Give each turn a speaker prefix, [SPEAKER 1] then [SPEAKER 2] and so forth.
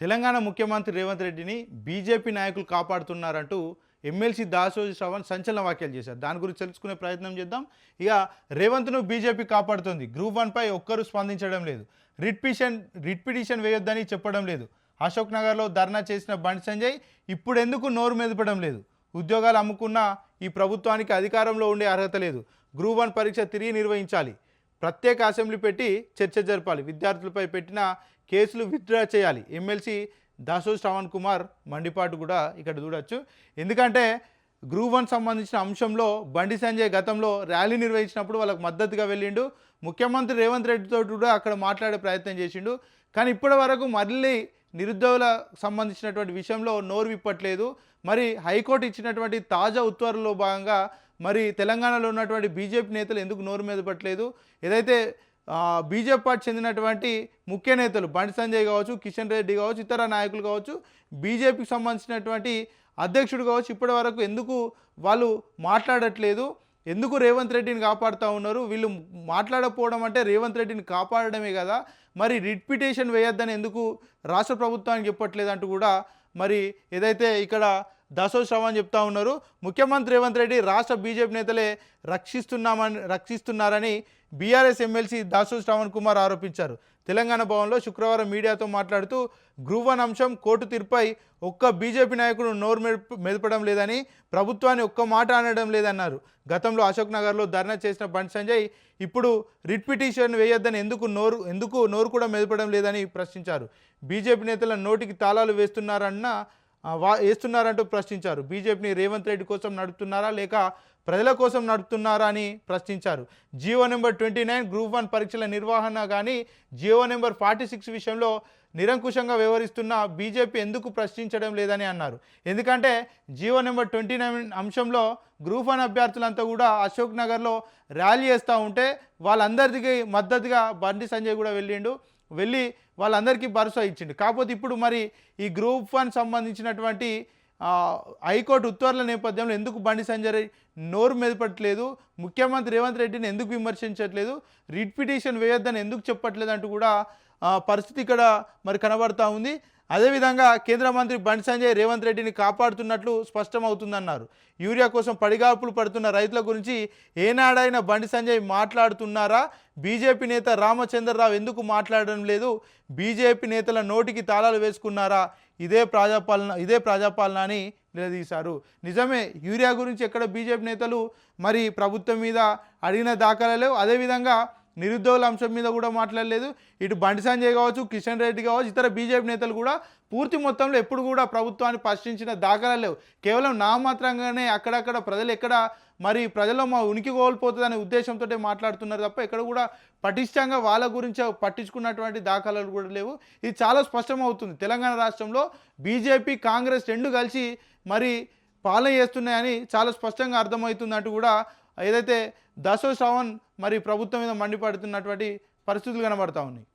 [SPEAKER 1] తెలంగాణ ముఖ్యమంత్రి రేవంత్ రెడ్డిని బీజేపీ నాయకులు కాపాడుతున్నారంటూ ఎమ్మెల్సీ దాసోజి శ్రవణ్ సంచలన వ్యాఖ్యలు చేశారు. దాని గురించి తెలుసుకునే ప్రయత్నం చేద్దాం. ఇక రేవంత్ను బీజేపీ కాపాడుతుంది. గ్రూప్ వన్పై ఒక్కరూ స్పందించడం లేదు. రిట్ పిటిషన్ రిట్ పిటిషన్ వేయొద్దని చెప్పడం లేదు. అశోక్ నగర్లో ధర్నా చేసిన బండి సంజయ్ ఇప్పుడు ఎందుకు నోరు మెదపడం లేదు? ఉద్యోగాలు అమ్ముకున్న ఈ ప్రభుత్వానికి అధికారంలో ఉండే అర్హత లేదు. గ్రూప్ వన్ పరీక్ష తిరిగి నిర్వహించాలి. ప్రత్యేక అసెంబ్లీ పెట్టి చర్చ జరపాలి. విద్యార్థులపై పెట్టిన కేసులు విత్డ్రా చేయాలి. ఎమ్మెల్సీ దాసో శ్రవణ్ కుమార్ మండిపాటు కూడా ఇక్కడ చూడొచ్చు. ఎందుకంటే గ్రూప్ వన్ సంబంధించిన అంశంలో బండి సంజయ్ గతంలో ర్యాలీ నిర్వహించినప్పుడు వాళ్ళకు మద్దతుగా వెళ్ళిండు. ముఖ్యమంత్రి రేవంత్ రెడ్డితో కూడా అక్కడ మాట్లాడే ప్రయత్నం చేసిండు. కానీ ఇప్పటి వరకు మళ్ళీ నిరుద్యోగుల సంబంధించినటువంటి విషయంలో నోరు విప్పట్లేదు. మరి హైకోర్టు ఇచ్చినటువంటి తాజా ఉత్తర్వుల్లో భాగంగా మరి తెలంగాణలో ఉన్నటువంటి బీజేపీ నేతలు ఎందుకు నోరు మీద పట్టలేదు? ఏదైతే బీజేపీ పార్టీ చెందినటువంటి ముఖ్య నేతలు బండి సంజయ్ కావచ్చు కిషన్ రెడ్డి కావచ్చు ఇతర నాయకులు కావచ్చు బీజేపీకి సంబంధించినటువంటి అధ్యక్షుడు కావచ్చు ఇప్పటి వరకు ఎందుకు వాళ్ళు మాట్లాడట్లేదు? ఎందుకు రేవంత్ రెడ్డిని కాపాడుతూ ఉన్నారు? వీళ్ళు మాట్లాడకపోవడం అంటే రేవంత్ రెడ్డిని కాపాడడమే కదా. మరి రిట్ వేయొద్దని ఎందుకు రాష్ట్ర ప్రభుత్వానికి చెప్పట్లేదంటూ కూడా మరి ఏదైతే ఇక్కడ దాసో అని చెప్తా ఉన్నారు. ముఖ్యమంత్రి రేవంత్ రెడ్డి రాష్ట్ర బీజేపీ నేతలే రక్షిస్తున్నామని రక్షిస్తున్నారని బీఆర్ఎస్ ఎమ్మెల్సీ దాసోత్ శ్రవణ్ కుమార్ ఆరోపించారు. తెలంగాణ భవన్లో శుక్రవారం మీడియాతో మాట్లాడుతూ గ్రూవన్ అంశం కోర్టు తీర్పై ఒక్క బీజేపీ నాయకుడు నోరు మెదపడం లేదని ప్రభుత్వాన్ని ఒక్క మాట అనడం లేదన్నారు. గతంలో అశోక్ నగర్లో ధర్నా చేసిన బండి సంజయ్ ఇప్పుడు రిట్ పిటిషన్ వేయొద్దని ఎందుకు నోరు ఎందుకు నోరు కూడా మెదపడం లేదని ప్రశ్నించారు. బీజేపీ నేతల నోటికి తాళాలు వేస్తున్నారన్న వా వేస్తున్నారంటూ ప్రశ్నించారు. బీజేపీని రేవంత్ రెడ్డి కోసం నడుపుతున్నారా లేక ప్రజల కోసం నడుపుతున్నారా అని ప్రశ్నించారు. GO number twenty nine group one పరీక్షల నిర్వహణ కానీ జియో నెంబర్ ఫార్టీ సిక్స్ విషయంలో నిరంకుశంగా వ్యవహరిస్తున్న బీజేపీ ఎందుకు ప్రశ్నించడం లేదని అన్నారు. ఎందుకంటే జియో నెంబర్ ట్వంటీ నైన్ అంశంలో గ్రూప్ వన్ అభ్యర్థులంతా కూడా అశోక్ నగర్లో ర్యాలీ చేస్తూ ఉంటే వాళ్ళందరికీ మద్దతుగా బండి సంజయ్ కూడా వెళ్ళిండు. వెళ్ళి వాళ్ళందరికీ భరోసా ఇచ్చిండు. కాకపోతే ఇప్పుడు మరి ఈ గ్రూప్ వన్ సంబంధించినటువంటి హైకోర్టు ఉత్తర్వుల నేపథ్యంలో ఎందుకు బండి సంజయ్ నోరు మెదపట్లేదు ముఖ్యమంత్రి రేవంత్ రెడ్డిని ఎందుకు విమర్శించట్లేదు రిట్ పిటిషన్ వేయొద్దని ఎందుకు చెప్పట్లేదు అంటూ కూడా పరిస్థితి ఇక్కడ మరి కనబడతా ఉంది. అదేవిధంగా కేంద్ర మంత్రి బండి సంజయ్ రేవంత్ రెడ్డిని కాపాడుతున్నట్లు స్పష్టమవుతుందన్నారు. యూరియా కోసం పడిగాపులు పడుతున్న రైతుల గురించి ఏనాడైనా బండి సంజయ్ మాట్లాడుతున్నారా? బీజేపీ నేత రామచంద్రరావు ఎందుకు మాట్లాడడం లేదు? బీజేపీ నేతల నోటికి తాళాలు వేసుకున్నారా? ఇదే ప్రజాపాలన ఇదే ప్రజాపాలన అని నిలదీశారు. నిజమే యూరియా గురించి ఎక్కడ బీజేపీ నేతలు మరి ప్రభుత్వం మీద అడిగిన దాఖలాలు అదేవిధంగా నిరుద్యోగుల అంశం మీద కూడా మాట్లాడలేదు. ఇటు బండి సంజయ్ కావచ్చు కిషన్ రెడ్డి కావచ్చు ఇతర బీజేపీ నేతలు కూడా పూర్తి మొత్తంలో ఎప్పుడు కూడా ప్రభుత్వాన్ని ప్రశ్నించిన దాఖలాలు లేవు. కేవలం నామాత్రంగానే అక్కడక్కడ ప్రజలు ఎక్కడ మరి ప్రజల్లో మా ఉనికి కోల్పోతుందనే ఉద్దేశంతో మాట్లాడుతున్నారు తప్ప ఎక్కడ కూడా పటిష్టంగా వాళ్ళ గురించి పట్టించుకున్నటువంటి దాఖలాలు కూడా లేవు. ఇది చాలా స్పష్టమవుతుంది. తెలంగాణ రాష్ట్రంలో బీజేపీ కాంగ్రెస్ రెండు కలిసి మరి పాలన చేస్తున్నాయని చాలా స్పష్టంగా అర్థమవుతుందంటూ కూడా ఏదైతే దశో శ్రవణ్ మరి ప్రభుత్వం మీద మండిపడుతున్నటువంటి పరిస్థితులు కనబడతా ఉన్నాయి.